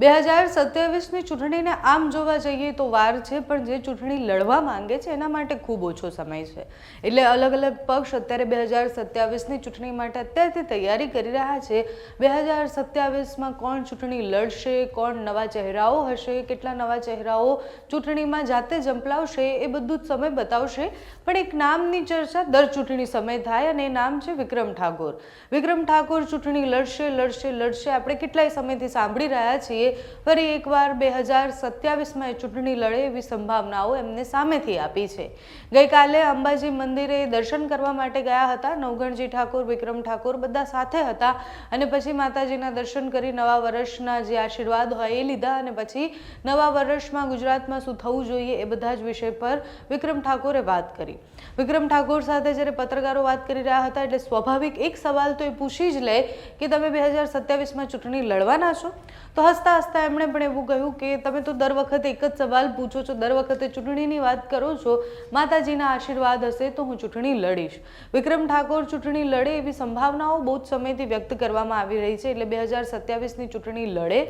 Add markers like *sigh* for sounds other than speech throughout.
બે હજાર સત્યાવીસની ચૂંટણીને આમ જોવા જઈએ તો વાર છે, પણ જે ચૂંટણી લડવા માંગે છે, એના માટે ખૂબ ઓછો સમય છે. એટલે અલગ અલગ પક્ષ અત્યારે બે હજાર સત્યાવીસની ચૂંટણી માટે અત્યારથી તૈયારી કરી રહ્યા છે. બે હજાર સત્યાવીસમાં કોણ ચૂંટણી લડશે, કોણ નવા ચહેરાઓ હશે, કેટલા નવા ચહેરાઓ ચૂંટણીમાં જાતે જંપલાવશે એ બધું જ સમય બતાવશે. પણ એક નામની ચર્ચા દર ચૂંટણી સમય થાય અને એ નામ છે વિક્રમ ઠાકોર. વિક્રમ ઠાકોર ચૂંટણી લડશે લડશે લડશે. આપણે કેટલાય સમયથી સાંભળી રહ્યા છીએ ફરી એકવાર બે હજાર સત્યાવીસમાં એ ચૂંટણી લડે એવી સંભાવનાઓ એમને સામેથી આપી છે. ગઈકાલે અંબાજી મંદિરે દર્શન કરવા માટે ગયા હતા. નવગણજી ઠાકોર, વિક્રમ ઠાકોર બધા સાથે હતા અને પછી માતાજીના દર્શન કરી નવા વર્ષના જે આશીર્વાદ હોય એ લીધા અને પછી નવા વર્ષમાં ગુજરાતમાં શું થવું જોઈએ એ બધા જ વિષય પર વિક્રમ ઠાકોરે વાત કરી. વિક્રમ ઠાકોર સાથે જ્યારે પત્રકારો વાત કરી રહ્યા હતા એટલે સ્વાભાવિક એક સવાલ તો એ પૂછી જ લે કે તમે બે હજાર સત્યાવીસમાં ચૂંટણી લડવાના છો? તો હસતા હસતા એમણે પણ એવું કહ્યું કે તમે તો દર વખતે એક જ સવાલ પૂછો છો, દર વખતે ચૂંટણીની વાત કરો છો, માતાજીના આશીર્વાદ હશે તો હું ચૂંટણી લડીશ. વિક્રમ ઠાકોર ચૂંટણી લડે એવી સંભાવનાઓ બહુ જ સમયથી વ્યક્ત કરવામાં આવી રહી છે, એટલે બે હજાર સત્યાવીસની ચૂંટણી લડે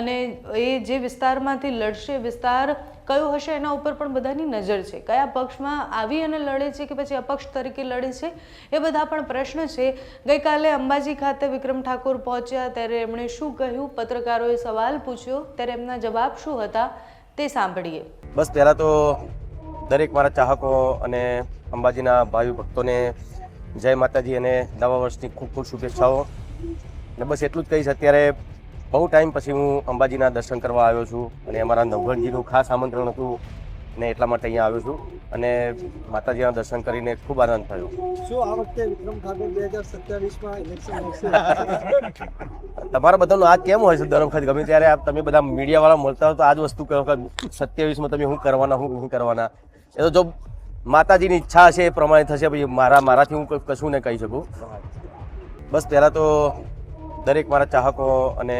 અને એ જે વિસ્તારમાંથી લડશે, વિસ્તાર કયો હશે એના ઉપર પણ બધાની નજર છે. કયા પક્ષમાં આવી અને લડે છે કે પછી અપક્ષ તરીકે લડે છે, એ બધા પણ પ્રશ્ન છે. ગઈકાલે અંબાજી ખાતે વિક્રમ ઠાકોર પહોંચ્યા, ત્યારે એમણે શું કહ્યું? પત્રકારોએ સવાલ પૂછ્યો, ત્યારે એમના જવાબ શું હતા તે સાંભળીએ. બસ પહેલાં તો દરેક મારા ચાહકો અને અંબાજીના ભાવિ ભક્તોને જય માતાજી અને નવા વર્ષની ખૂબ ખૂબ શુભેચ્છાઓ. અને બસ એટલું જ કહીશ, અત્યારે બહુ ટાઈમ પછી હું અંબાજીના દર્શન કરવા આવ્યો છું અને અમારા નવગણજીનું ખાસ આમંત્રણ હતું ને એટલા માટે અહીંયા આવ્યો છું. અને માતાજીના દર્શન કરીને ખૂબ આનંદ થયો. શું આ વખતે વિક્રમ ઠાકોર બે હજાર સત્યાવીસમાં ઇલેક્શન તમારા બધાનું આ કેમ હોય છે દર વખત ગમે ત્યારે આપ તમે બધા મીડિયાવાળા મળતા હો તો આ જ વસ્તુ કહો કે સત્યાવીસમાં તમે શું કરવાના શું નહીં કરવાના. એ તો જો માતાજીની ઈચ્છા હશે એ પ્રમાણે થશે પછી મારા મારાથી હું કશું ને કહી શકું. બસ પહેલાં તો દરેક મારા ચાહકો અને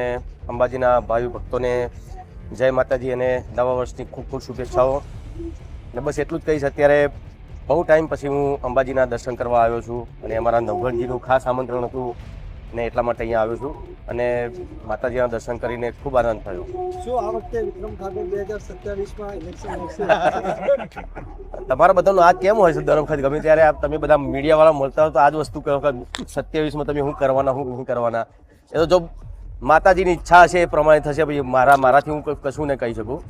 અંબાજીના ભાવિ ભક્તોને જય માતાજી અને નવા વર્ષની ખૂબ ખૂબ શુભેચ્છાઓ. અને બસ એટલું જ કહીશ અત્યારે બહુ ટાઈમ પછી હું અંબાજીના દર્શન કરવા આવ્યો છું અને અમારા નવઘણજીનું ખાસ આમંત્રણ હતું ને એટલા માટે અહીંયા આવ્યો છું. અને માતાજીના દર્શન કરીને ખૂબ આનંદ થયો. શું આ વખતે વિક્રમ ઠાકોર બે હજાર સત્યાવીસમાં ઇલેક્શન *laughs* તમારા બધાનું આ કેમ હોય છે દર વખત? ગમે ત્યારે આપ તમે બધા મીડિયાવાળા મળતા હો તો આ જ વસ્તુ કહો કે સત્યાવીસમાં તમે શું કરવાના શું નહીં કરવાના. એ તો જો માતાજીની ઈચ્છા હશે એ પ્રમાણે થશે પછી મારા મારાથી હું કશું ને કહી શકું.